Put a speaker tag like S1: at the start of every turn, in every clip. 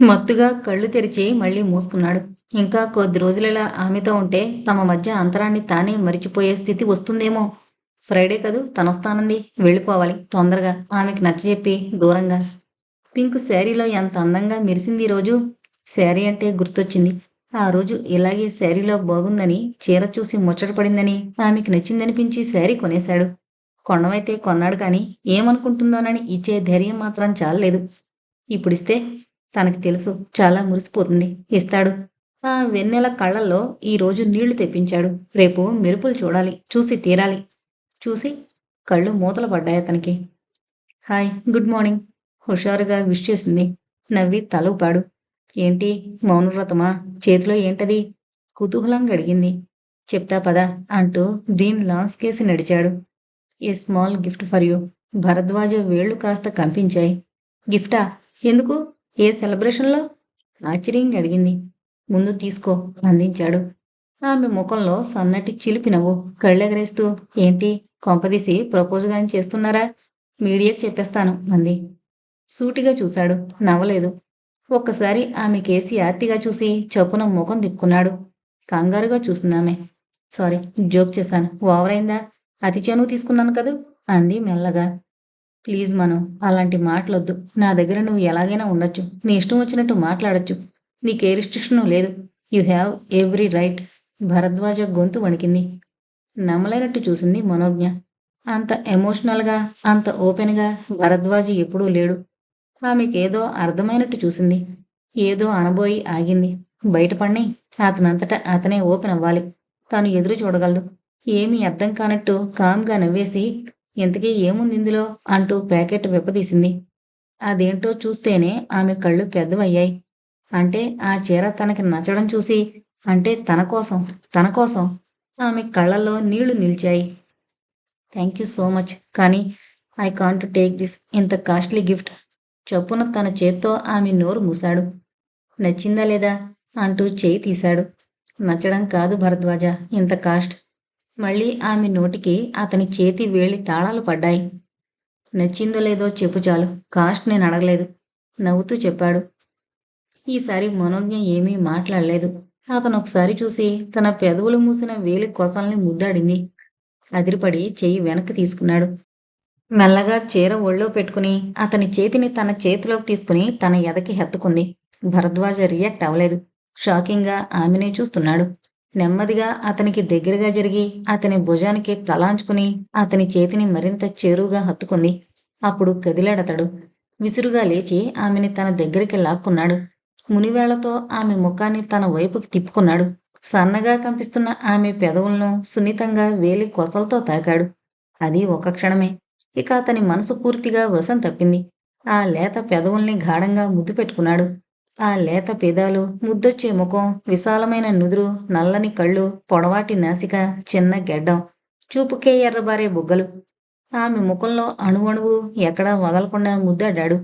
S1: మత్తుగా కళ్ళు తెరిచి మళ్ళీ మూసుకున్నాడు. ఇంకా కొద్ది రోజులలా ఆమెతో ఉంటే తమ మధ్య అంతరాన్ని తానే మరిచిపోయే స్థితి వస్తుందేమో. ఫ్రైడే కదూ తనొస్తానంది. వెళ్ళిపోవాలి తొందరగా. ఆమెకి నచ్చజెప్పి దూరంగా. పింక్ శారీలో ఎంత అందంగా మెరిసింది ఈరోజు శారీ అంటే గుర్తొచ్చింది. ఆ రోజు ఇలాగే శారీలో బాగుందని చీర చూసి ముచ్చటపడిందని ఆమెకి నచ్చిందనిపించి శారీ కొనేశాడు. కొండమైతే కొన్నాడు కానీ ఏమనుకుంటుందోనని ఇచ్చే ధైర్యం మాత్రం చాలలేదు. ఇప్పుడిస్తే తనకి తెలుసు చాలా మురిసిపోతుంది. ఇస్తాడు. ఆ వెన్నెల కళ్ళల్లో ఈరోజు నీళ్ళు తెప్పించాడు. రేపు మెరుపులు చూడాలి చూసి తీరాలి. చూసి కళ్ళు మూతలు పడ్డాయి అతనికి. Hi good morning. హుషారుగా విష్ చేసింది. నవ్వి తలూపాడు. ఏంటి మౌనవ్రతమా? చేతిలో ఏంటది? కుతూహలంగా అడిగింది. చెప్తా పదా అంటూ గ్రీన్ లాన్స్ కేసి నడిచాడు. A small gift for you? Bharadwaj వేళ్ళు కాస్త కంపించాయి గిఫ్టా? ఎందుకు? ఏ సెలబ్రేషన్లో? ఆశ్చర్యంగా అడిగింది. ముందు తీసుకో అందించాడు. ఆమె ముఖంలో సన్నటి చిలిపి నవ్వు కళ్ళెగరేస్తూ ఏంటి కొంపదీసి ప్రపోజ్ గాని చేస్తున్నారా? మీడియాకి చెప్పేస్తాను అంది. సూటిగా చూశాడు. నవ్వలేదు. ఒక్కసారి ఆమె కేసి ఆర్తిగా చూసి చప్పున ముఖం తిప్పుకున్నాడు. కంగారుగా చూసిందామె సారీ జోక్ చేశాను. ఓవర్ అయిందా? అతి చనువు తీసుకున్నాను కదూ? అంది మెల్లగా. ప్లీజ్ మనం అలాంటి మాటలొద్దు. నా దగ్గర నువ్వు ఎలాగైనా ఉండొచ్చు. నీ ఇష్టం వచ్చినట్టు మాట్లాడొచ్చు. నీకే రిస్ట్రిక్షన్ లేదు. You have every right Bharadwaj గొంతు వణికింది. నమ్మలేనట్టు చూసింది మనోజ్ఞ. అంత ఎమోషనల్గా అంత ఓపెన్గా భరద్వాజ్ ఎప్పుడూ లేడు. ఆమెకేదో అర్థమైనట్టు చూసింది. ఏదో అనబోయి ఆగింది. బయటపడి అతనంతటా అతనే ఓపెన్ అవ్వాలి. తాను ఎదురు చూడగలదు. ఏమీ అర్థం కానట్టు కామ్గా నవ్వేసి ఇంతకీ ఏముంది ఇందులో? అంటూ ప్యాకెట్ విప్పదీసింది. అదేంటో చూస్తేనే ఆమె కళ్ళు పెద్దవయ్యాయి. అంటే ఆ చీర తనకి నచ్చడం చూసి అంటే తన కోసం తన కోసం ఆమె కళ్ళల్లో నీళ్ళు నిలిచాయి. Thank you so much. కానీ ఐ కాంట్ టేక్ దిస్ ఇంత కాస్ట్లీ గిఫ్ట్. చొప్పున తన చేత్తో ఆమె నోరు మూశాడు. నచ్చిందా లేదా? అంటూ చేయి తీశాడు. నచ్చడం కాదు భరద్వాజ. ఇంత కాస్ట్. మళ్ళీ ఆమె నోటికి అతని చేతి వేలి తాళాలు పడ్డాయి. నచ్చిందో లేదో చెప్పు చాలు. కాస్ట్ నేను అడగలేదు. నవ్వుతూ చెప్పాడు. ఈసారి మనోజ్ఞ ఏమీ మాట్లాడలేదు. అతను ఒకసారి చూసి తన పెదవులు మూసిన వేలి కొసల్ని ముద్దాడింది. అదిరిపడి చెయ్యి వెనక్కి తీసుకున్నాడు. మెల్లగా చీర ఒళ్ళో పెట్టుకుని అతని చేతిని తన చేతిలోకి తీసుకుని తన ఎదకి హెత్తుకుంది. భరద్వాజ రియాక్ట్ అవ్వలేదు. షాకింగ్గా ఆమెనే చూస్తున్నాడు. నెమ్మదిగా అతనికి దగ్గరగా జరిగి అతని భుజానికి తలాంచుకుని అతని చేతిని మరింత చేరువుగా హత్తుకుంది. అప్పుడు కదిలాడతడు. విసురుగా లేచి ఆమెని తన దగ్గరికి లాక్కున్నాడు. మునివేళ్ళతో ఆమె ముఖాన్ని తన వైపుకి తిప్పుకున్నాడు. సన్నగా కంపిస్తున్న ఆమె పెదవులను సున్నితంగా వేలి కొసలతో తాకాడు. అది ఒక క్షణమే. ఇక అతని మనసు పూర్తిగా వశం తప్పింది. ఆ లేత పెదవుల్ని గాఢంగా ముద్దు పెట్టుకున్నాడు. ఆ లేత పెదాలు ముద్దొచ్చే ముఖం విశాలమైన నుదురు నల్లని కళ్ళు పొడవాటి నాసిక చిన్న గెడ్డం చూపుకే ఎర్రబారే బుగ్గలు. ఆమె ముఖంలో అణువణువు ఎక్కడా వదలకుండా ముద్దాడాడు.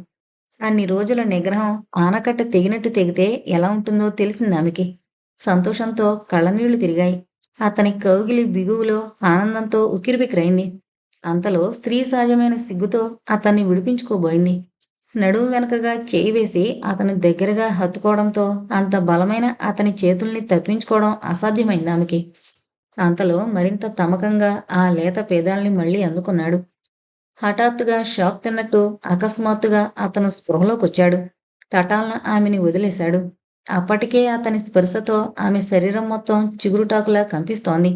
S1: అన్ని రోజుల నిగ్రహం ఆనకట్ట తెగినట్టు తెగితే ఎలా ఉంటుందో తెలిసింది ఆమెకి. సంతోషంతో కళ్ళనీళ్ళు తిరిగాయి. అతని కౌగిలి బిగువులో ఆనందంతో ఉకిరిబికిరైంది అంతలో స్త్రీ సహజమైన సిగ్గుతో అతన్ని విడిపించుకోబోయింది. నడుము వెనకగా చేయి వేసి అతని దగ్గరగా హత్తుకోవడంతో అంత బలమైన అతని చేతుల్ని తప్పించుకోవడం అసాధ్యమైంది ఆమెకి. అంతలో మరింత తమకంగా ఆ లేత పేదాల్ని మళ్ళీ అందుకున్నాడు. హఠాత్తుగా షాక్ తిన్నట్టు అకస్మాత్తుగా అతను స్పృహలోకొచ్చాడు. తటాలన ఆమెని వదిలేశాడు. అప్పటికే అతని స్పర్శతో ఆమె శరీరం మొత్తం చిగురుటాకులా కంపిస్తోంది.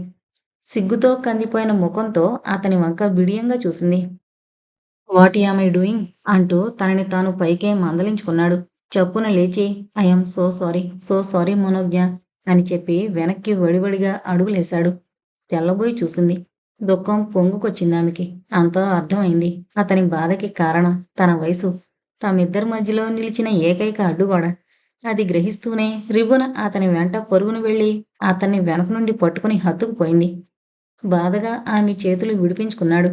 S1: సిగ్గుతో కందిపోయిన ముఖంతో అతని వంక బిడియంగా చూసింది. వాట్ యామ్ ఐ డూయింగ్ అంటూ తనని తాను పైకే మందలించుకున్నాడు. చప్పున లేచి I'm so sorry so sorry Manogna అని చెప్పి వెనక్కి వడివడిగా అడుగులేశాడు. తెల్లబోయి చూసింది. దుఃఖం పొంగుకొచ్చింది ఆమెకి అంతా అర్థమైంది. అతని బాధకి కారణం తన వయసు. తమిద్దరి మధ్యలో నిలిచిన ఏకైక అడ్డుగోడ. అది గ్రహిస్తూనే రిబున అతని వెంట పరుగును వెళ్ళి అతన్ని వెనక నుండి పట్టుకుని హత్తుకుపోయింది. బాధగా ఆమె చేతులు విడిపించుకున్నాడు.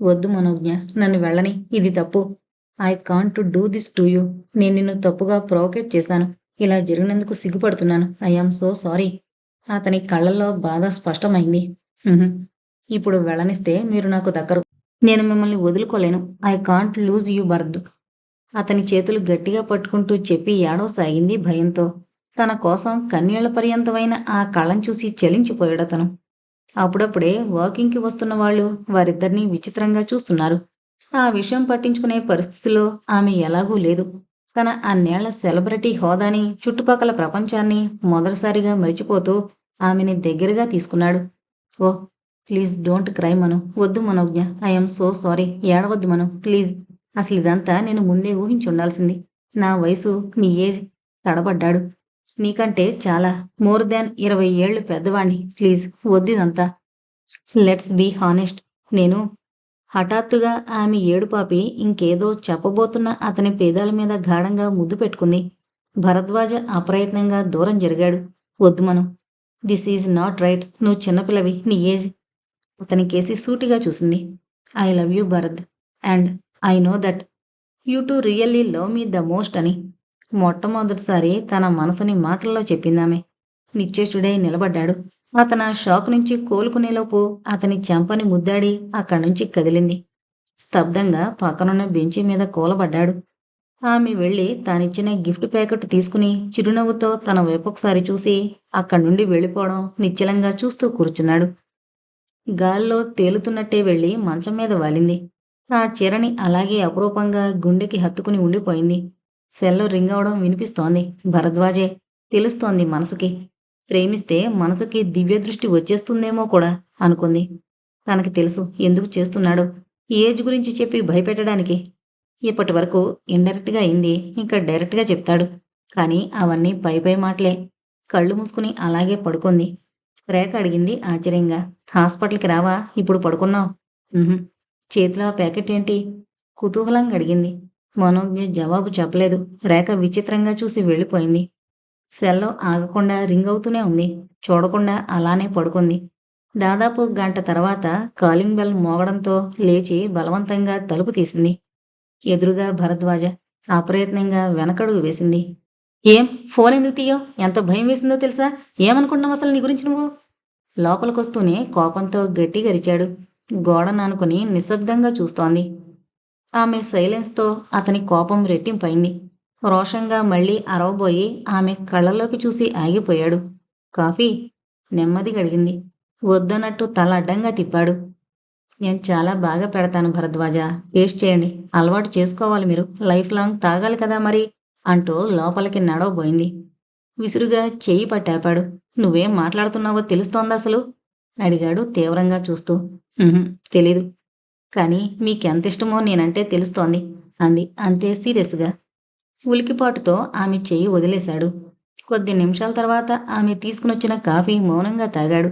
S1: వద్దు మనోజ్ఞ నన్ను వెళ్ళని. ఇది తప్పు. I can't to do this to you. నేను నిన్ను తప్పుగా ప్రొవోకేట్ చేశాను. ఇలా జరిగినందుకు సిగ్గుపడుతున్నాను. I am so sorry. అతని కళ్ళల్లో బాధ స్పష్టమైంది. ఇప్పుడు వెళ్ళనిస్తే మీరు నాకు దక్కరు నేను మిమ్మల్ని వదులుకోలేను. ఐ కాంట్ లూజ్ యూ బర్ద్ అతని చేతులు గట్టిగా పట్టుకుంటూ చెప్పి ఏడవసాగింది భయంతో. తన కోసం కన్నీళ్ళ పర్యంతమైన ఆ కళ్ళం చూసి చలించిపోయాడతను అప్పుడప్పుడే వాకింగ్కి వస్తున్న వాళ్ళు వారిద్దరినీ విచిత్రంగా చూస్తున్నారు. ఆ విషయం పట్టించుకునే పరిస్థితిలో ఆమె ఎలాగూ లేదు. తన అన్నేళ్ళ సెలబ్రిటీ హోదాని చుట్టుపక్కల ప్రపంచాన్ని మొదటిసారిగా మరిచిపోతూ ఆమెని దగ్గరగా తీసుకున్నాడు. Oh please don't cry Manu. వద్దు మనోజ్ఞ. I'm so sorry. ఏడవద్దు మను. ప్లీజ్. అసలు ఇదంతా నేను ముందే ఊహించి ఉండాల్సింది. నా వయసు నీ ఏజ్ తడబడ్డాడు. నీకంటే చాలా మోర్ దాన్ ఇరవై ఏళ్ళు పెద్దవాణ్ణి. ప్లీజ్ వద్దిదంతా. Let's be honest. నేను హఠాత్తుగా ఆమె ఏడుపాపి ఇంకేదో చెప్పబోతున్న అతని పేదాల మీద గాఢంగా ముద్దు పెట్టుకుంది. భరద్వాజ అప్రయత్నంగా దూరం జరిగాడు. వద్దు మనం. This is not right. నువ్వు చిన్నపిల్లవి. నీ ఏజ్ అతని కేసి సూటిగా చూసింది. I love you Bharat. And I know that you too really love me the most అని. మొట్టమొదటిసారి తన మనసుని మాటల్లో చెప్పిందామే. నిశ్చేషుడై నిలబడ్డాడు. అతను షాక్ నుంచి కోలుకునేలోపు అతని చెంపని ముద్దాడి అక్కడి నుంచి కదిలింది. స్తబ్దంగా పక్కనున్న బెంచి మీద కూలబడ్డాడు. ఆమె వెళ్ళి తానిచ్చిన గిఫ్ట్ ప్యాకెట్ తీసుకుని చిరునవ్వుతో తన వైపు ఒకసారి చూసి అక్కడి నుండి వెళ్ళిపోవడం నిశ్చలంగా చూస్తూ కూర్చున్నాడు. గాల్లో తేలుతున్నట్టే వెళ్ళి మంచం మీద వాలింది. ఆ చీరని అలాగే అపురూపంగా గుండెకి హత్తుకుని ఉండిపోయింది. సెల్లో రింగ్ అవడం వినిపిస్తోంది. భరద్వాజే తెలుస్తోంది మనసుకి. ప్రేమిస్తే మనసుకి దివ్య దృష్టి వచ్చేస్తుందేమో కూడా అనుకుంది. తనకి తెలుసు ఎందుకు చేస్తున్నాడు ఏజ్ గురించి చెప్పి భయపెట్టడానికి. ఇప్పటి వరకు ఇండైరెక్ట్గా అయింది ఇంకా డైరెక్ట్గా చెప్తాడు. కానీ అవన్నీ పై పై మాటలే. కళ్ళు మూసుకుని అలాగే పడుకుంది. రేఖ అడిగింది ఆశ్చర్యంగా. హాస్పిటల్కి రావా? ఇప్పుడు పడుకున్నావు? చేతిలో ఆ ప్యాకెట్ ఏంటి? కుతూహలంగా అడిగింది. మనోజ్ఞ జవాబు చెప్పలేదు. రేఖ విచిత్రంగా చూసి వెళ్ళిపోయింది. సెల్లో ఆగకుండా రింగ్ అవుతూనే ఉంది. చూడకుండా అలానే పడుకుంది. దాదాపు గంట తర్వాత కాలింగ్ బెల్ మోగడంతో లేచి బలవంతంగా తలుపు తీసింది. ఎదురుగా భరద్వాజ అప్రయత్నంగా వెనకడుగు వేసింది. ఏం? ఫోన్ ఎందుకు తీయో? ఎంత భయం వేసిందో తెలుసా? ఏమనుకుంటున్నావు అసలు నీ గురించి నువ్వు? లోపలికొస్తూనే కోపంతో గట్టిగా అరిచాడు. గోడను నిశ్శబ్దంగా చూస్తోంది. ఆమె సైలెన్స్తో అతని కోపం రెట్టింపైంది. రోషంగా మళ్ళీ అరవబోయి ఆమె కళ్ళలోకి చూసి ఆగిపోయాడు. కాఫీ నెమ్మది గడిగింది వద్దన్నట్టు తల అడ్డంగా తిప్పాడు. నేను చాలా బాగా పెడతాను భరద్వాజ. టేస్ట్ చేయండి. అలవాటు చేసుకోవాలి మీరు. లైఫ్ లాంగ్ తాగాలి కదా మరి అంటూ లోపలికి నడవబోయింది. విసురుగా చెయ్యి పట్టాపాడు. నువ్వేం మాట్లాడుతున్నావో తెలుస్తోందా అసలు? అడిగాడు తీవ్రంగా చూస్తూ. తెలీదు. కానీ మీకెంత ఇష్టమో నేనంటే తెలుస్తోంది అంది. అంతే సీరియస్గా. ఉలికిపాటుతో ఆమె చెయ్యి వదిలేశాడు. కొద్ది నిమిషాల తర్వాత ఆమె తీసుకునొచ్చిన కాఫీ మౌనంగా తాగాడు.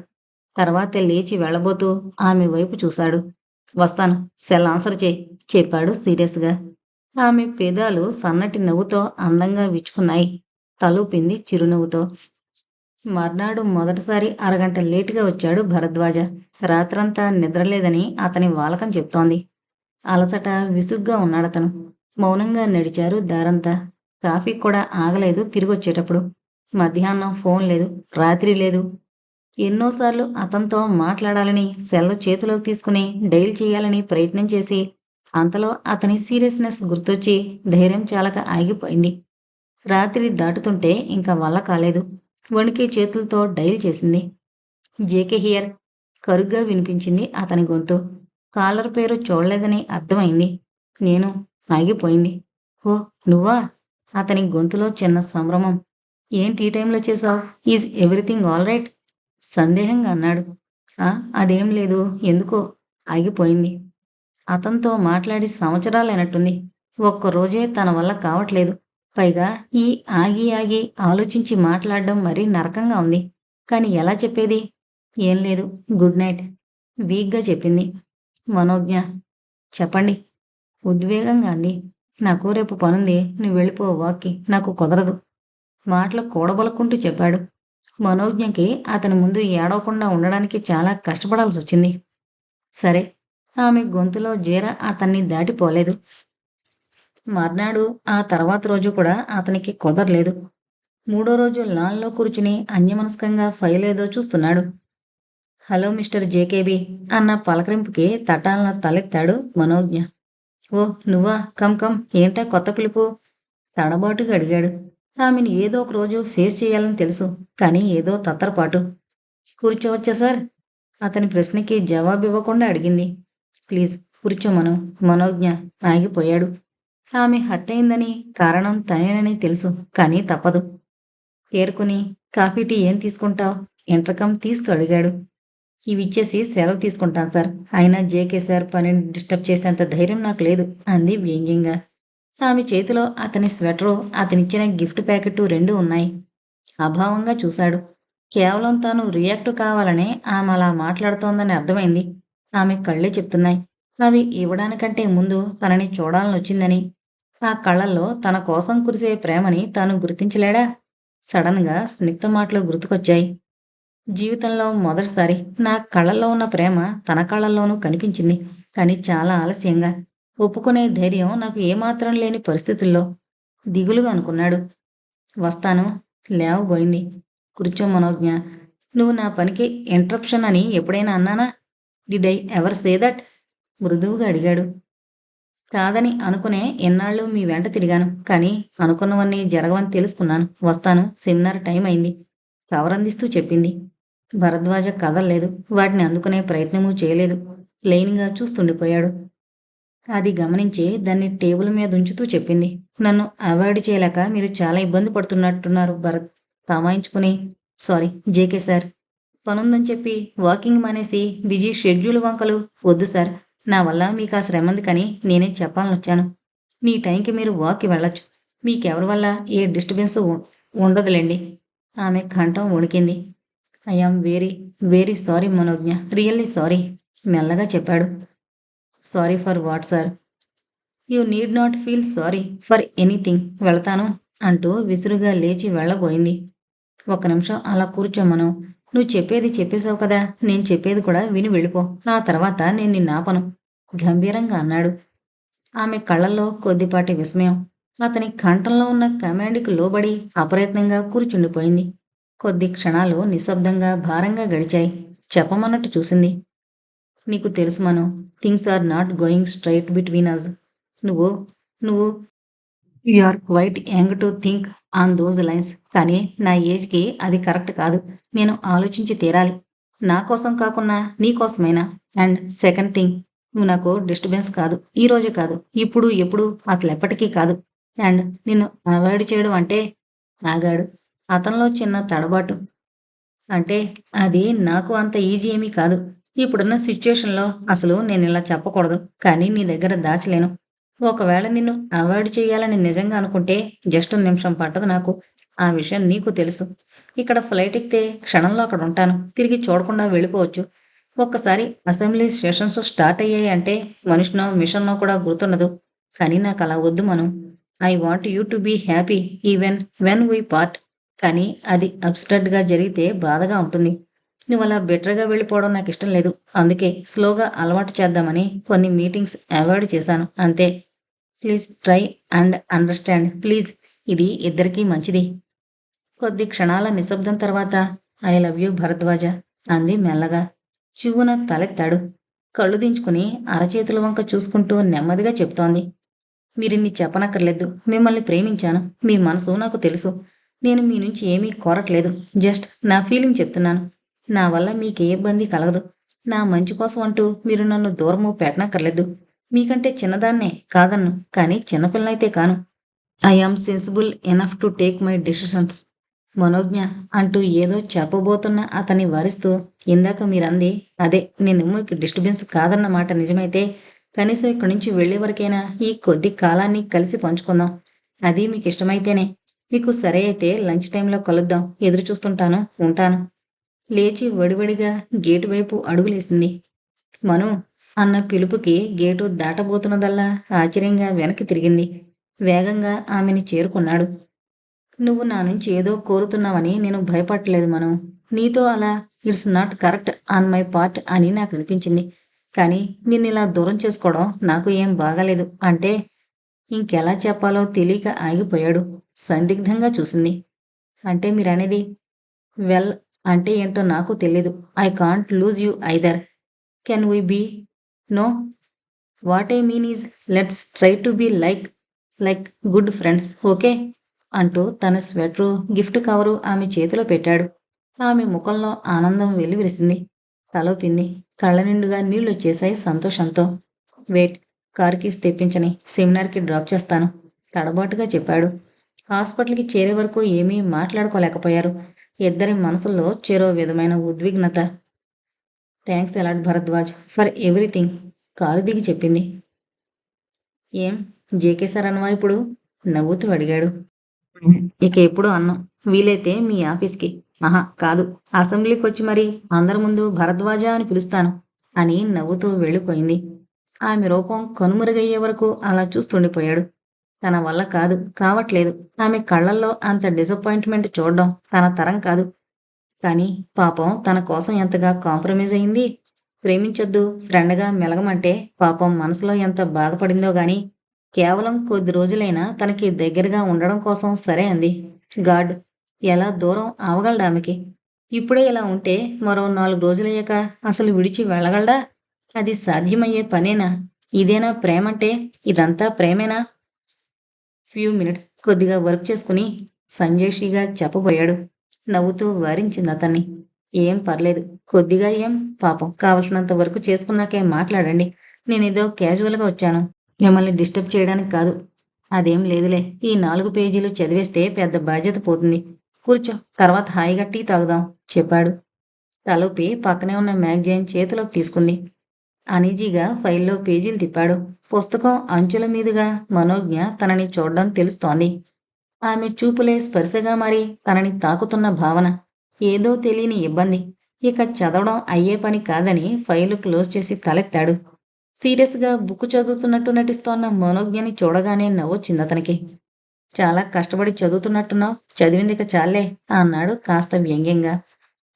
S1: తర్వాత లేచి వెళ్ళబోతూ ఆమె వైపు చూశాడు. వస్తాను సెల్ ఆన్సర్ చేయి చెప్పాడు సీరియస్గా. ఆమె పెదాలు సన్నటి నవ్వుతో అందంగా విచ్చుకున్నాయి. తలూపింది చిరునవ్వుతో. మర్నాడు మొదటిసారి అరగంట లేటుగా వచ్చాడు భరద్వాజ. రాత్రంతా నిద్రలేదని అతని వాలకం చెప్తోంది. అలసట విసుగ్గా ఉన్నాడతను. మౌనంగా నడిచారు దారంతా. కాఫీ కూడా ఆగలేదు తిరిగొచ్చేటప్పుడు. మధ్యాహ్నం ఫోన్ లేదు రాత్రి లేదు. ఎన్నోసార్లు అతనితో మాట్లాడాలని సెల్ చేతిలోకి తీసుకుని డైల్ చేయాలని ప్రయత్నం చేసి అంతలో అతని సీరియస్నెస్ గుర్తొచ్చి ధైర్యం చాలక ఆగిపోయింది. రాత్రి దాటుతుంటే ఇంకా వల్ల కాలేదు. వణికే చేతులతో డైల్ చేసింది. జేకే హియర్ కరుగ్గా వినిపించింది అతని గొంతు. కాలర్ పేరు చూడలేదని అర్థమైంది. నేను ఆగిపోయింది. ఓ నువ్వా? అతని గొంతులో చిన్న సంభ్రమం. ఏంటి ఈ టైంలో చేసావు ఈజ్ ఎవ్రీథింగ్ ఆల్ రైట్? సందేహంగా అన్నాడు. అదేం లేదు. ఎందుకో? ఆగిపోయింది. అతనితో మాట్లాడి సంవత్సరాలైనట్టుంది. ఒక్కరోజే తన వల్ల కావట్లేదు. పైగా ఈ ఆగి ఆగి ఆలోచించి మాట్లాడడం మరీ నరకంగా ఉంది. కానీ ఎలా చెప్పేది? ఏం లేదు. Good night. వీక్గా చెప్పింది. మనోజ్ఞ చెప్పండి. ఉద్వేగంగా అంది. నాకు రేపు పనుంది. నువ్వు వెళ్ళిపో వాక్కి. నాకు కుదరదు. మాటలు కూడబలుకుంటూ చెప్పాడు. మనోజ్ఞకి అతని ముందు ఏడవకుండా ఉండడానికి చాలా కష్టపడాల్సి వచ్చింది సరే ఆమె గొంతులో జీర అతన్ని దాటిపోలేదు. మర్నాడు ఆ తర్వాత రోజు కూడా అతనికి కుదరలేదు. మూడో రోజు లాన్లో కూర్చుని అన్యమనస్కంగా ఫైల్ ఏదో చూస్తున్నాడు. హలో మిస్టర్ జేకేబీ అన్న పలకరింపుకి తటాలన తలెత్తాడు మనోజ్ఞ. ఓ నువ్వా? కమ్ కమ్ ఏంటా కొత్త పిలుపు? తడబాటుగా అడిగాడు. ఆమెను ఏదో ఒక రోజు ఫేస్ చేయాలని తెలుసు కానీ ఏదో తత్తరపాటు. కూర్చోవచ్చా సార్? అతని ప్రశ్నకి జవాబు ఇవ్వకుండా అడిగింది. ప్లీజ్ కూర్చోమను మనోజ్ఞ ఆగిపోయాడు. ఆమె హర్ట్ అయిందని కారణం తనేనని తెలుసు కానీ తప్పదు. ఏరుకుని కాఫీ టీ ఏం తీసుకుంటావు? ఎంట్రకం తీస్తూ అడిగాడు. ఇవి ఇచ్చేసి సెలవు తీసుకుంటాను సార్. అయినా జేకే సార్ పనిని డిస్టర్బ్ చేసేంత ధైర్యం నాకు లేదు అంది వ్యంగ్యంగా. ఆమె చేతిలో అతని స్వెటరు అతనిచ్చిన గిఫ్ట్ ప్యాకెట్ రెండు ఉన్నాయి. అభావంగా చూశాడు. కేవలం తాను రియాక్ట్ కావాలనే ఆమె అలా మాట్లాడుతోందని అర్థమైంది. ఆమె కళ్ళే చెప్తున్నాయి. అవి ఇవ్వడానికంటే ముందు తనని చూడాలని వచ్చిందని ఆ కళ్ళల్లో తన కోసం కురిసే ప్రేమని తాను గుర్తించలేడా? సడన్గా స్నిగ్ధ మాటలు గుర్తుకొచ్చాయి. జీవితంలో మొదటిసారి నా కళ్ళల్లో ఉన్న ప్రేమ తన కళ్ళల్లోనూ కనిపించింది. కానీ చాలా ఆలస్యంగా. ఒప్పుకునే ధైర్యం నాకు ఏమాత్రం లేని పరిస్థితుల్లో దిగులుగా అనుకున్నాడు. వస్తాను లేవబోయింది. కూర్చో మనోజ్ఞ. నువ్వు నా పనికి ఇంటరప్షన్ అని ఎప్పుడైనా అన్నానా? Did I ever say that మృదువుగా అడిగాడు. కాదని అనుకునే ఎన్నాళ్ళు మీ వెంట తిరిగాను. కానీ అనుకున్నవన్నీ జరగవని తెలుసుకున్నాను. వస్తాను. సెమినార్ టైం అయింది. కవర్ అందిస్తూ చెప్పింది. భరద్వాజ కదలలేదు. వాటిని అందుకునే ప్రయత్నమూ చేయలేదు. లైన్గా చూస్తుండిపోయాడు. అది గమనించి దాన్ని టేబుల్ మీద ఉంచుతూ చెప్పింది. నన్ను అవాయిడ్ చేయలేక మీరు చాలా ఇబ్బంది పడుతున్నట్టున్నారు భరత్. తమాయించుకుని సారీ జేకే సార్. పనుందని చెప్పి వాకింగ్ మానేసి బిజీ షెడ్యూల్ వంకలు వద్దు సార్. నా వల్ల మీకు ఆ శ్రమ ఉంది కానీ నేనే చెప్పాలని వచ్చాను మీ టైంకి మీరు వాక్కి వెళ్ళొచ్చు. మీకెవరి వల్ల ఏ డిస్టర్బెన్స్ ఉండదులేండి. ఆమె కంఠం వణికింది. I am very very sorry Manogna. Really sorry. మెల్లగా చెప్పాడు. Sorry for what sir? You need not feel sorry for anything. వెళతాను అంటూ విసురుగా లేచి వెళ్ళబోయింది. ఒక నిమిషం అలా కూర్చో మనం నువ్వు చెప్పేది చెప్పేశావు కదా. నేను చెప్పేది కూడా విని వెళ్ళిపో. ఆ తర్వాత నేను నిన్నాపను గంభీరంగా అన్నాడు. ఆమె కళ్ళల్లో కొద్దిపాటి విస్మయం. అతని కంఠంలో ఉన్న కమాండ్కి లోబడి అప్రయత్నంగా కూర్చుండిపోయింది. కొద్ది క్షణాలు నిశ్శబ్దంగా భారంగా గడిచాయి. చెప్పమన్నట్టు చూసింది. నీకు తెలుసు Manu things are not going straight between us నువ్వు నువ్వు you are quite young to think on those lines కానీ నా ఏజ్కి అది కరెక్ట్ కాదు. నేను ఆలోచించి తీరాలి. నా కోసం కాకుండా నీ కోసమైనా? అండ్ సెకండ్ థింగ్ నువ్వు నాకు డిస్టర్బెన్స్ కాదు. ఈ రోజు కాదు. ఇప్పుడు ఎప్పుడు అసలు ఎప్పటికీ కాదు. అండ్ నిన్ను అవాయిడ్ చేయడం అంటే ఆగాడు. అతనిలో చిన్న తడబాటు. అంటే అది నాకు అంత ఈజీ ఏమీ కాదు. ఇప్పుడున్న సిచ్యుయేషన్లో అసలు నేను ఇలా చెప్పకూడదు. కానీ నీ దగ్గర దాచలేను. ఒకవేళ నిన్ను అవాయిడ్ చేయాలని నిజంగా అనుకుంటే జస్ట్ నిమిషం పట్టదు నాకు. ఆ విషయం నీకు తెలుసు. ఇక్కడ ఫ్లైట్ ఎక్కితే క్షణంలో అక్కడ ఉంటాను. తిరిగి చూడకుండా వెళ్ళిపోవచ్చు. ఒక్కసారి అసెంబ్లీ సెషన్స్ స్టార్ట్ అయ్యాయి అంటే మనిషినో మిషన్నో కూడా గుర్తుండదు. కానీ నాకు అలా వద్దు మనం. I want you to be happy even when we part. కానీ అది అబ్స్టర్డ్గా జరిగితే బాధగా ఉంటుంది. నువ్వు అలా బెటర్గా వెళ్ళిపోవడం నాకు ఇష్టం లేదు. అందుకే స్లోగా అలవాటు చేద్దామని కొన్ని మీటింగ్స్ అవాయిడ్ చేశాను. అంతే. Please try and understand please ఇది ఇద్దరికీ మంచిది. కొద్ది క్షణాల నిశ్శబ్దం తర్వాత ఐ లవ్ యూ భరద్వాజ అంది మెల్లగా. చివున తలెత్తాడు. కళ్ళు దించుకుని అరచేతుల వంక చూసుకుంటూ నెమ్మదిగా చెప్తోంది మీరిన్ని చెప్పనక్కర్లేదు. మిమ్మల్ని ప్రేమించాను. మీ మనసు నాకు తెలుసు. నేను మీ నుంచి ఏమీ కోరట్లేదు. జస్ట్ నా ఫీలింగ్ చెప్తున్నాను. నా వల్ల మీకు ఏ ఇబ్బంది కలగదు. నా మంచి కోసం అంటూ మీరు నన్ను దూరము పెట్టనక్కర్లేదు. మీకంటే చిన్నదాన్నే కాదన్ను కానీ చిన్నపిల్లనైతే కాను. I am sensible enough to take my decisions Manogna అంటూ ఏదో చెప్పబోతున్న అతన్ని వారిస్తూ ఇందాక మీరంది అదే నేను మీకు డిస్టర్బెన్స్ కాదన్నమాట నిజమైతే కనీసం ఇక్కడి నుంచి వెళ్ళే వరకైనా ఈ కొద్ది కాలాన్ని కలిసి పంచుకుందాం. అది మీకు ఇష్టమైతేనే. మీకు సరే అయితే లంచ్ టైంలో కలుద్దాం. ఎదురు చూస్తుంటాను ఉంటాను. లేచి వడివడిగా గేటు వైపు అడుగులేసింది. మను అన్న పిలుపుకి గేటు దాటబోతున్నదల్లా ఆశ్చర్యంగా వెనక్కి తిరిగింది. వేగంగా ఆమెని చేరుకున్నాడు. నువ్వు నా నుంచి ఏదో కోరుతున్నావని నేను భయపడలేదు మనం. నీతో అలా it's not correct on my part అని నాకు అనిపించింది. కానీ నిన్ను ఇలా దూరం చేసుకోవడం నాకు ఏం బాగాలేదు. అంటే ఇంకెలా చెప్పాలో తెలియక ఆగిపోయాడు. సందిగ్ధంగా చూసింది. అంటే మీరనేది? వెల్ అంటే ఏంటో నాకు తెలీదు. I can't lose you either. Can we be no what I mean is let's try to be like like good friends okay అంటూ తన స్వెటరు గిఫ్ట్ కవరు ఆమె చేతిలో పెట్టాడు. ఆమె ముఖంలో ఆనందం వెలివిరిసింది. తలోపింది కళ్ళ నిండుగా నీళ్ళు వచ్చేశాయి సంతోషంతో. వెయిట్ కార్ కీస్ తెప్పించని సెమినార్కి డ్రాప్ చేస్తాను తడబాటుగా చెప్పాడు. హాస్పిటల్కి చేరే వరకు ఏమీ మాట్లాడుకోలేకపోయారు. ఇద్దరి మనసుల్లో చెరో విధమైన ఉద్విగ్నత. Thanks a lot Bharadwaj for everything car దిగి చెప్పింది. ఏం? జేకే సార్ అన్నవా ఇప్పుడు? నవ్వుతూ అడిగాడు. ఇక ఎప్పుడు అన్నం. వీలైతే మీ ఆఫీస్కి. ఆహా కాదు. అసెంబ్లీకి వచ్చి మరి అందరి ముందు భరద్వాజ అని పిలుస్తాను అని నవ్వుతూ వెళ్ళిపోయింది. ఆమె రూపం కనుమరుగయ్యే వరకు అలా చూస్తుండిపోయాడు. తన వల్ల కాదు కావట్లేదు. ఆమె కళ్ళల్లో అంత డిసప్పాయింట్మెంట్ చూడడం తన తరం కాదు. కానీ పాపం తన కోసం ఎంతగా కాంప్రమైజ్ అయింది? ప్రేమించొద్దు ఫ్రెండ్గా మెలగమంటే పాపం మనసులో ఎంత బాధపడిందో గాని కేవలం కొద్ది రోజులైనా తనకి దగ్గరగా ఉండడం కోసం సరే అంది. గాడ్ ఎలా దూరం అవగలడా ఆమెకి? ఇప్పుడే ఇలా ఉంటే మరో నాలుగు రోజులయ్యాక అసలు విడిచి వెళ్ళగలడా? అది సాధ్యమయ్యే పనేనా? ఇదేనా ప్రేమంటే ఇదంతా ప్రేమేనా? ఫ్యూ మినిట్స్ కొద్దిగా వర్క్ చేసుకుని సంజయ్షిగా చెప్పబోయాడు. నవ్వుతూ వారించింది అతన్ని. ఏం పర్లేదు. కొద్దిగా ఏం? పాపం. కావలసినంత వరకు చేసుకున్నాకే మాట్లాడండి. నేనేదో క్యాజువల్గా వచ్చాను. మిమ్మల్ని డిస్టర్బ్ చేయడానికి కాదు. అదేం లేదులే. ఈ నాలుగు పేజీలు చదివేస్తే పెద్ద బాధ్యత పోతుంది. కూర్చో. తర్వాత హాయిగా టీ తాగుదాం చెప్పాడు. తలూపి పక్కనే ఉన్న మ్యాగజైన్ చేతిలోకి తీసుకుంది. అనీజీగా ఫైల్లో పేజీలు తిప్పాడు. పుస్తకం అంచుల మీదుగా మనోజ్ఞ తనని చూడడం తెలుస్తోంది. ఆమె చూపులే స్పర్శగా మారి తనని తాకుతున్న భావన. ఏదో తెలియని ఇబ్బంది. ఇక చదవడం అయ్యే పని కాదని ఫైలు క్లోజ్ చేసి తలెత్తాడు. సీరియస్గా బుక్ చదువుతున్నట్టు నటిస్తోన్న మనోజ్ఞని చూడగానే నవ్వొచ్చింది అతనికి. చాలా కష్టపడి చదువుతున్నట్టున్నావు. చదివిందిక చాలే అన్నాడు కాస్త వ్యంగ్యంగా.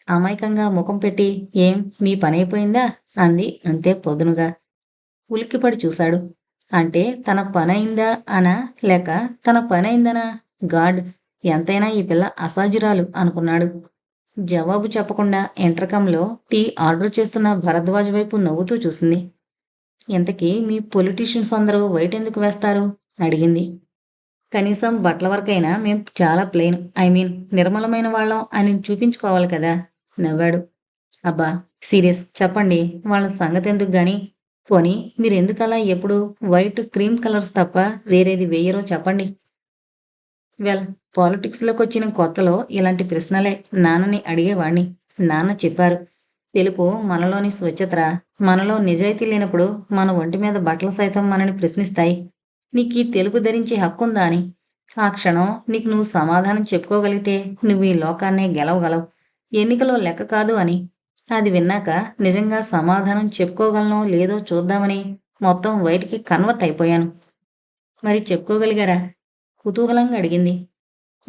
S1: అమాయకంగా ముఖం పెట్టి ఏం మీ పనైపోయిందా? అంది అంతే పొదునుగా. ఉలిక్కిపడి చూశాడు. అంటే తన పని అయిందా అనా? లేక తన పని గాడ్ ఎంతైనా ఈ పిల్ల అసాజురాలు అనుకున్నాడు. జవాబు చెప్పకుండా ఇంటర్కంలో టీ ఆర్డర్ చేస్తున్న భరద్వాజ్ వైపు నవ్వుతూ చూసింది. ఇంతకీ మీ పొలిటీషియన్స్ అందరూ వైట్ ఎందుకు వేస్తారు? అడిగింది. కనీసం బట్టల వరకైనా మేం చాలా ప్లెయిన్ ఐ మీన్ నిర్మలమైన వాళ్ళం అని చూపించుకోవాలి కదా నవ్వాడు. అబ్బా సీరియస్ చెప్పండి వాళ్ళ సంగతి ఎందుకు గాని? పోనీ మీరెందుకలా ఎప్పుడు వైట్ క్రీమ్ కలర్స్ తప్ప వేరేది వేయరో చెప్పండి. వెల్ పాలిటిక్స్లోకి వచ్చిన కొత్తలో ఇలాంటి ప్రశ్నలే నాన్నని అడిగేవాణ్ణి. నాన్న చెప్పారు తెలుపు మనలోని స్వచ్ఛతరా మనలో నిజాయితీ లేనప్పుడు మన ఒంటి మీద బట్టలు సైతం మనని ప్రశ్నిస్తాయి. నీకు ఈ తెలుపు ధరించే హక్కుందా అని? ఆ క్షణం నీకు నువ్వు సమాధానం చెప్పుకోగలిగితే నువ్వు ఈ లోకాన్నే గెలవగలవు. ఎన్నికలో లెక్క కాదు అని. అది విన్నాక నిజంగా సమాధానం చెప్పుకోగలనో లేదో చూద్దామని మొత్తం వైట్కి కన్వర్ట్ అయిపోయాను. మరి చెప్పుకోగలిగారా? కుతూహలంగా అడిగింది.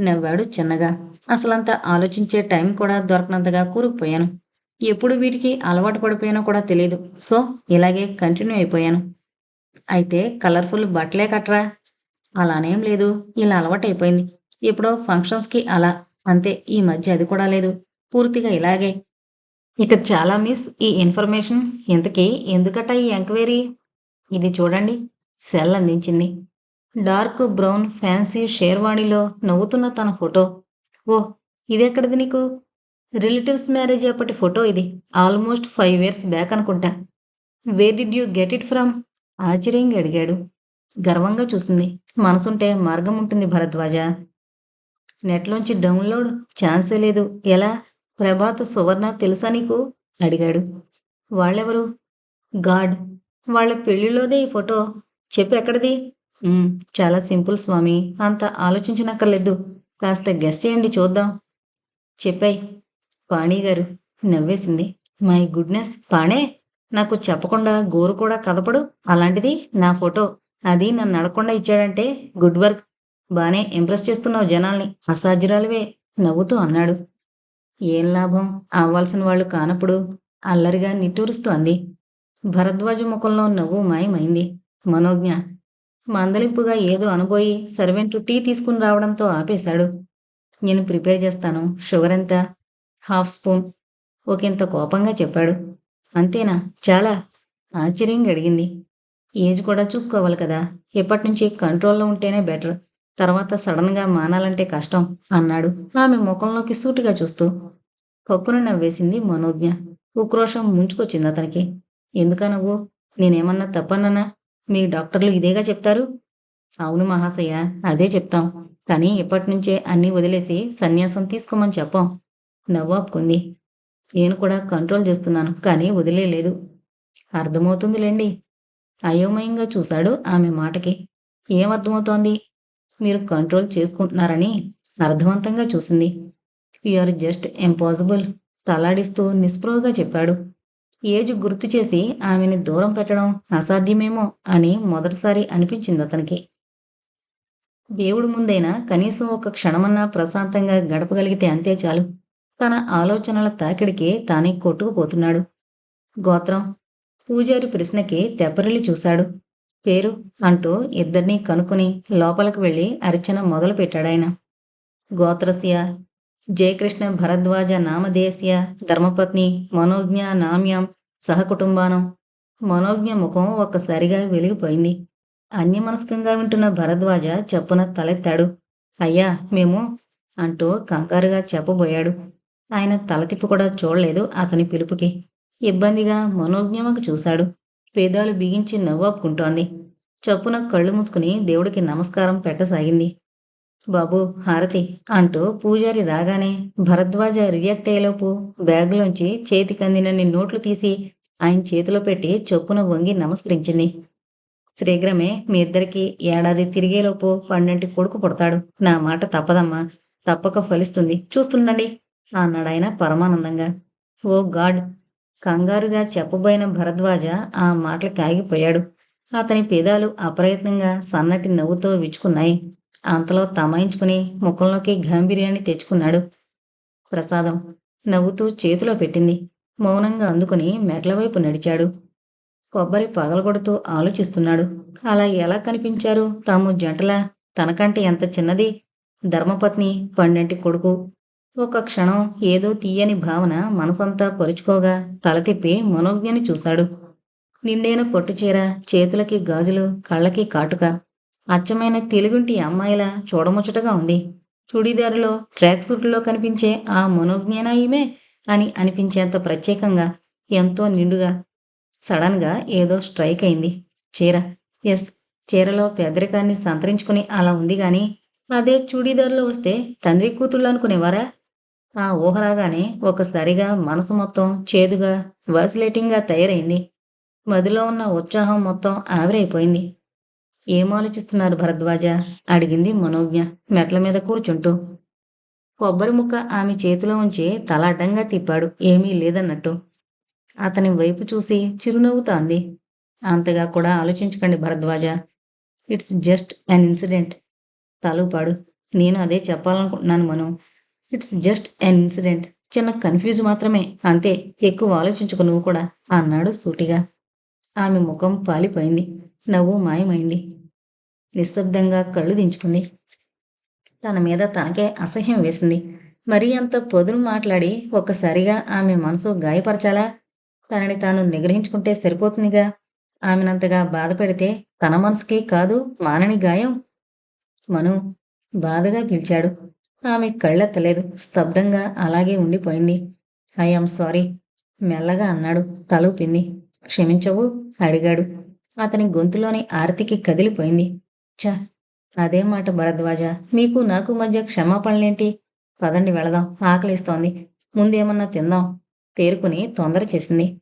S1: నవ్వాడు చిన్నగా. అసలంత ఆలోచించే టైం కూడా దొరకనంతగా కూరుకుపోయాను. ఎప్పుడు వీటికి అలవాటు పడిపోయానో కూడా తెలియదు సో ఇలాగే కంటిన్యూ అయిపోయాను. అయితే కలర్ఫుల్ బట్టలే కట్రా. అలానేం లేదు. ఇలా అలవాటు అయిపోయింది ఎప్పుడో ఫంక్షన్స్కి అలా. అంతే. ఈ మధ్య అది కూడా లేదు. పూర్తిగా ఇలాగే. ఇక చాలా మిస్ ఈ ఇన్ఫర్మేషన్. ఇంతకీ ఎందుకట ఈ ఎంక్వైరీ? ఇది చూడండి. సెల్ అందించింది. డార్క్ బ్రౌన్ ఫ్యాన్సీ షేర్వాణిలో నవ్వుతున్న తన ఫోటో. ఓ ఇదెక్కడిది నీకు? రిలేటివ్స్ మ్యారేజ్ అప్పటి ఫోటో ఇది. ఆల్మోస్ట్ ఫైవ్ ఇయర్స్ బ్యాక్ అనుకుంటా. Where did you get it from? ఆశ్చర్యంగా అడిగాడు. గర్వంగా చూసింది. మనసుంటే మార్గం ఉంటుంది భరద్వాజ. నెట్లోంచి డౌన్లోడ్ ఛాన్సే లేదు. ఎలా? ప్రభాత్ సువర్ణ తెలుసా నీకు? అడిగాడు. వాళ్ళెవరు? గాడ్. వాళ్ళ పెళ్ళిలోదే ఈ ఫోటో. చెప్పు ఎక్కడిది? చాలా సింపుల్ స్వామి. అంత ఆలోచించనక్కర్లేదు. కాస్త గెస్ట్ చేయండి చూద్దాం. చెప్పాయి. పాణి గారు నవ్వేసింది. మై గుడ్నెస్ పాణే నాకు చెప్పకుండా గోరు కూడా కదపడు. అలాంటిది నా ఫోటో. అది నన్ను అడగకుండా ఇచ్చాడంటే గుడ్ వర్క్. బానే ఇంప్రెస్ చేస్తున్నావు జనాల్ని. అసాధ్యురాలువే నవ్వుతూ అన్నాడు. ఏం లాభం? అవ్వాల్సిన వాళ్ళు కానప్పుడు అల్లరిగా నిట్టూరుస్తూ అంది. భరద్వాజ ముఖంలో నవ్వు మాయమైంది. మనోజ్ఞ మందలింపుగా ఏదో అనుబోయి సర్వెంట్ టీ తీసుకుని రావడంతో ఆపేశాడు. నేను ప్రిపేర్ చేస్తాను. షుగర్ ఎంత? Half spoon. ఒకంత కోపంగా చెప్పాడు. అంతేనా? చాలా ఆశ్చర్యంగా అడిగింది. ఏజ్ కూడా చూసుకోవాలి కదా. ఇప్పటి నుంచి కంట్రోల్లో ఉంటేనే బెటర్. తర్వాత సడన్గా మానాలంటే కష్టం అన్నాడు. ఆమె ముఖంలోకి సూటిగా చూస్తూ. కొక్కును నవ్వేసింది మనోజ్ఞ. ఉక్రోషం ముంచుకొచ్చింది అతనికి. ఎందుక నువ్వు? నేనేమన్నా తప్పన్నానా? మీ డాక్టర్లు ఇదేగా చెప్తారు? అవును మహాశయ అదే చెప్తాం. కానీ ఇప్పటి నుంచే అన్నీ వదిలేసి సన్యాసం తీసుకోమని చెప్పాం. నవ్వాపుకుంది నేను కూడా కంట్రోల్ చేస్తున్నాను కానీ వదిలేలేదు. అర్థమవుతుందిలేండి. అయోమయంగా చూశాడు ఆమె మాటకి. ఏం అర్థమవుతోంది మీరు కంట్రోల్ చేసుకుంటున్నారని అర్థవంతంగా చూసింది. ఆర్ జస్ట్ ఇంపాసిబుల్ తలాడిస్తూ నిస్పృహగా చెప్పాడు. ఏజ్ గుర్తు చేసి ఆమెని దూరం పెట్టడం అసాధ్యమేమో అని మొదటిసారి అనిపించింది అతనికి. దేవుడి ముందైనా కనీసం ఒక క్షణమన్నా ప్రశాంతంగా గడపగలిగితే అంతే చాలు. తన ఆలోచనల తాకిడికి తానే కొట్టుకుపోతున్నాడు. గోత్రం పూజారి ప్రశ్నకి తెప్పరిల్లి చూశాడు. పేరు అంటూ ఇద్దరినీ కనుక్కుని లోపలికి వెళ్ళి అర్చన మొదలు పెట్టాడాయన గోత్రస్య జయకృష్ణ భరద్వాజ నామదేశ్య ధర్మపత్ని మనోజ్ఞ నామ్యం సహకుటుంబానం. మనోజ్ఞ ముఖం ఒక్కసారిగా వెలిగిపోయింది. అన్యమనస్కంగా వింటున్న భరద్వాజ చెప్పున తలెత్తాడు. అయ్యా మేము అంటూ కంగారుగా చెప్పబోయాడు. ఆయన తల తిప్పి కూడా చూడలేదు అతని పిలుపుకి. ఇబ్బందిగా మనోజ్ఞమకు చూశాడు. పేదాలు బిగించి నవ్వాపుకుంటోంది. చప్పున కళ్ళు మూసుకుని దేవుడికి నమస్కారం పెట్టసాగింది. బాబు హారతి అంటూ పూజారి రాగానే భరద్వాజ రియాక్ట్ అయ్యేలోపు బ్యాగ్లోంచి చేతికందినన్ని నోట్లు తీసి ఆయన చేతిలో పెట్టి చొప్పున వంగి నమస్కరించింది. శ్రీగ్రమే మీ ఇద్దరికి ఏడాది తిరిగేలోపు పండంటి కొడుకు పుడతాడు. నా మాట తప్పదమ్మా. తప్పక ఫలిస్తుంది. చూస్తుండండి అన్నాడాయన పరమానందంగా. Oh God! కంగారుగా చెప్పబోయిన భరద్వాజ ఆ మాటలు ఆగిపోయాడు అతని పెదాలు అప్రయత్నంగా సన్నటి నవ్వుతో విచ్చుకున్నాయి. అంతలో తమాయించుకుని ముఖంలోకి గాంభీర్యాన్ని తెచ్చుకున్నాడు. ప్రసాదం నవ్వుతూ చేతిలో పెట్టింది. మౌనంగా అందుకుని మెట్ల వైపు నడిచాడు. కొబ్బరి పగలగొడుతూ ఆలోచిస్తున్నాడు. అలా ఎలా కనిపించారు? తాము జంటలా? తనకంటే ఎంత చిన్నది? ధర్మపత్ని పండంటి కొడుకు. ఒక క్షణం ఏదో తీయని భావన మనసంతా పరుచుకోగా తల తిప్పి మనోజ్ఞని చూశాడు. నిండైన పొట్టుచీర చేతులకి గాజులు కళ్ళకి కాటుక. అచ్చమైన తెలుగుంటి అమ్మాయిలా చూడముచ్చటగా ఉంది. చుడీదారులో ట్రాక్ సూట్లో కనిపించే ఆ మనోజ్ఞానాయమే ఈమె అని అనిపించేంత ప్రత్యేకంగా ఎంతో నిండుగా సడన్గా ఏదో స్ట్రైక్ అయింది. చీర. ఎస్. చీరలో పేదరికాన్ని సంతరించుకుని అలా ఉంది గాని అదే చూడీదారులో వస్తే తండ్రి కూతుళ్ళు అనుకునేవారా? ఆ ఊహ రాగానే ఒకసారిగా మనసు మొత్తం చేదుగా వాసిలేటింగ్గా తయారైంది. మదిలో ఉన్న ఉత్సాహం మొత్తం ఆవిరైపోయింది. ఏం ఆలోచిస్తున్నారు భరద్వాజ? అడిగింది మనోజ్ఞ మెట్ల మీద కూర్చుంటూ. కొబ్బరి ముక్క ఆమె చేతిలో ఉంచి తల అడ్డంగా తిప్పాడు. ఏమీ లేదన్నట్టు. అతని వైపు చూసి చిరునవ్వుతాంది. అంతగా కూడా ఆలోచించకండి Bharadwaj. It's just an incident. తలూపాడు. నేను అదే చెప్పాలనుకుంటున్నాను Manu. It's just an incident. చిన్న కన్ఫ్యూజ్ మాత్రమే. అంతే ఎక్కువ ఆలోచించుకు నువ్వు కూడా అన్నాడు సూటిగా. ఆమె ముఖం పాలిపోయింది. నవ్వు మాయమైంది. నిశ్శబ్దంగా కళ్ళు దించుకుంది. తన మీద తనకే అసహ్యం వేసింది. మరీ అంత పొదులు మాట్లాడి ఒక్కసారిగా ఆమె మనసు గాయపరచాలా? తనని తాను నిగ్రహించుకుంటే సరిపోతుందిగా? ఆమెనంతగా బాధ పెడితే తన మనసుకి కాదు మానని గాయం? మను బాధగా పిలిచాడు. ఆమె కళ్ళెత్తలేదు. స్తబ్దంగా అలాగే ఉండిపోయింది. I am sorry. మెల్లగా అన్నాడు. తలూపింది. క్షమించవు అడిగాడు. అతని గొంతులోని ఆర్తికి కదిలిపోయింది. చ అదే మాట భరద్వాజ. మీకు నాకు మధ్య క్షమాపణలేంటి? పదండి వెళదాం ఆకలిస్తోంది. ముందేమన్నా తిందాం. తేరుకుని తొందర చేసింది.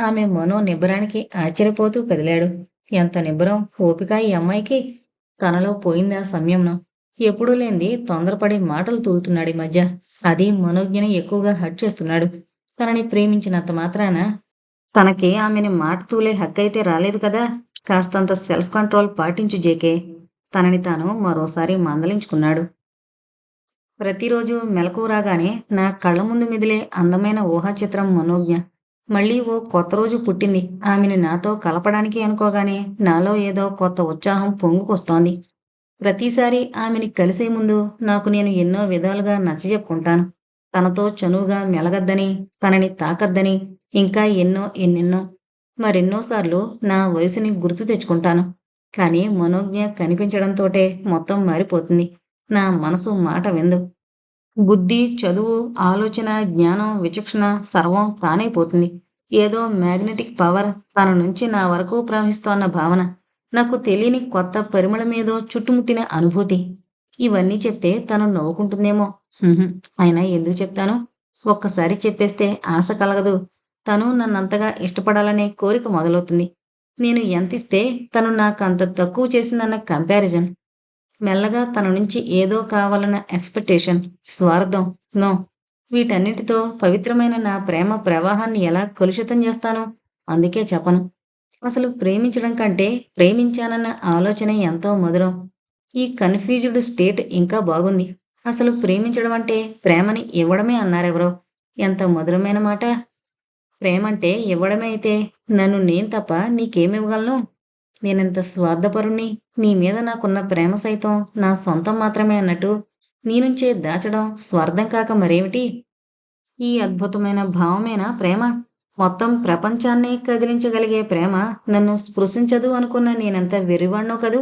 S1: ఆమె మనో నిబ్బరానికి ఆశ్చర్యపోతూ కదిలాడు. ఎంత నిబ్బరం ఓపిక ఈ అమ్మాయికి? తనలో పోయిందా సంయమనం. ఎప్పుడూ లేనిది తొందరపడి మాటలు తూలుతున్నాడు ఈ మధ్య. అది మనోజ్ఞని ఎక్కువగా హట్ చేస్తున్నాడు. తనని ప్రేమించినంత మాత్రాన తనకి ఆమెని మాట తూలే హక్కైతే రాలేదు కదా? కాస్తంత సెల్ఫ్ కంట్రోల్ పాటించు జేకే. తనని తాను మరోసారి మందలించుకున్నాడు. ప్రతిరోజు మెలకు రాగానే నా కళ్ళ ముందు మిదిలే అందమైన ఊహా చిత్రం మనోజ్ఞ. మళ్ళీ ఓ కొత్త రోజు పుట్టింది. ఆమెను నాతో కలపడానికి అనుకోగానే నాలో ఏదో కొత్త ఉత్సాహం పొంగుకొస్తోంది. ప్రతిసారి ఆమెని కలిసే ముందు నాకు నేను ఎన్నో విధాలుగా నచ్చజెప్పుకుంటాను తనతో చనువుగా మెలగద్దని తనని తాకద్దని ఇంకా ఎన్నో ఎన్నెన్నో మరెన్నోసార్లు నా వయసుని గుర్తు తెచ్చుకుంటాను. కానీ మనోజ్ఞ కనిపించడంతోటే మొత్తం మారిపోతుంది. నా మనసు మాట విందు. బుద్ధి చదువు ఆలోచన జ్ఞానం విచక్షణ సర్వం తానైపోతుంది ఏదో మ్యాగ్నెటిక్ పవర్ తన నుంచి నా వరకు ప్రవహిస్తోన్న భావన. నాకు తెలియని కొత్త పరిమళమేదో చుట్టుముట్టిన అనుభూతి. ఇవన్నీ చెప్తే తను నవ్వుకుంటుందేమో. అయినా ఎందుకు చెప్తాను? ఒక్కసారి చెప్పేస్తే ఆశ కలగదు. తను నన్నంతగా ఇష్టపడాలనే కోరిక మొదలవుతుంది. నేను ఎంత ఇస్తే తను నాకు అంత తక్కువ చేసిందన్న కంపారిజన్ మెల్లగా తన నుంచి ఏదో కావాలన్న ఎక్స్పెక్టేషన్ స్వార్థం నో వీటన్నిటితో పవిత్రమైన నా ప్రేమ ప్రవాహాన్ని ఎలా కలుషితం చేస్తాను అందుకే చెప్పను. అసలు ప్రేమించడం కంటే ప్రేమించానన్న ఆలోచన ఎంతో మధురం. ఈ కన్ఫ్యూజ్డ్ స్టేట్ ఇంకా బాగుంది. అసలు ప్రేమించడం అంటే ప్రేమని ఇవ్వడమే అన్నారెవరో? ఎంత మధురమైన మాట. ప్రేమంటే ఇవ్వడమైతే నన్ను నేను తప్ప నీకేమివ్వగలను? నేనెంత స్వార్థపరుణ్ణి? నీ మీద నాకున్న ప్రేమ సైతం నా సొంతం మాత్రమే అన్నట్టు నీ నుంచే దాచడం స్వార్థం కాక మరేమిటి? ఈ అద్భుతమైన భావమేనా ప్రేమ? మొత్తం ప్రపంచాన్ని కదిలించగలిగే ప్రేమ నన్ను స్పృశించదు అనుకున్న నేనెంత వెర్రివాణ్ణో కదూ?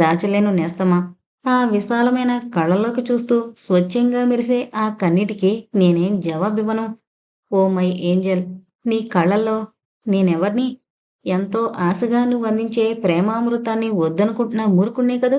S1: దాచలేను నేస్తమా? ఆ విశాలమైన కళ్ళలోకి చూస్తూ స్వచ్ఛంగా మెరిసే ఆ కన్నిటికి నేనేం జవాబివ్వను? ఓ మై ఏంజల్ నీ కళ్ళల్లో నేనెవర్ని? ఎంతో ఆశగా నువ్వు అందించే ప్రేమామృతాన్ని వద్దనుకుంటున్న మూర్ఖుణ్ణే కదూ?